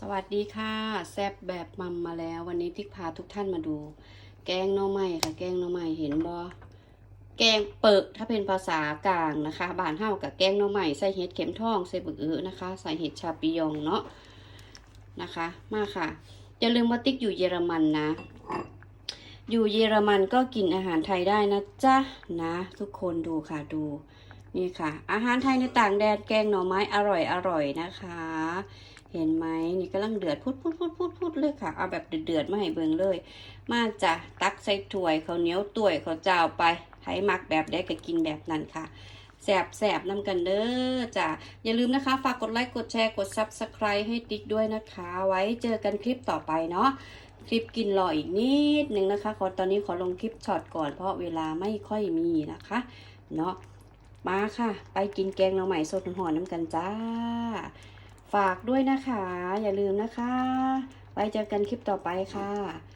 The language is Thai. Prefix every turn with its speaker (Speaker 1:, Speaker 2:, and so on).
Speaker 1: สวัสดีค่ะ แซบแบบมัมมาแล้ววันนี้ติ๊กพาทุกท่านมาดู แกงหน่อไม้ค่ะ แกงหน่อไม้เห็นบอแกงเปิกถ้าเป็นภาษากลางนะคะบานเฮากับแกงหน่อไม้ใส่เห็ดเข็มทองใส่บึกอื้อนะคะ ใส่เห็ดชาปิยองเนาะนะคะ มาค่ะอย่าลืมว่าติ๊กอยู่เยอรมันนะ อยู่เยอรมันก็กินอาหารไทยได้นะจ๊ะนะ ทุกคนดูค่ะดูนี่ค่ะ อาหารไทยในต่างแดนแกงหน่อไม้อร่อยอร่อยนะคะ เห็นไหมนี่กำลังเดือดพุดพุดพุดพุดพุดเลยค่ะ เอาแบบเดือดๆมาให้เบิ่งเลย มาจ้ะตักใส่ถ้วยข้าเหนียวตัวยข้าเจ้าไปไผมักแบบได้ก็กินแบบนั้นค่ะแสบแสบน้ำกันเด้อจ้ะอย่าลืมนะคะ ฝากกดไลค์กดแชร์กด Subscribe ให้ติ๊กด้วยนะคะ ไว้เจอกันคลิปต่อไปเนาะคลิปกินรออีกนิดนึงนะคะ ขอตอนนี้ขอลงคลิปช็อตก่อนเพราะเวลาไม่ค่อยมีนะคะเนาะมาค่ะ ไปกินแกงหน่อไม้สดหอน้ำกันจ้า ฝากด้วยนะคะ อย่าลืมนะคะ ไว้เจอกันคลิปต่อไปค่ะ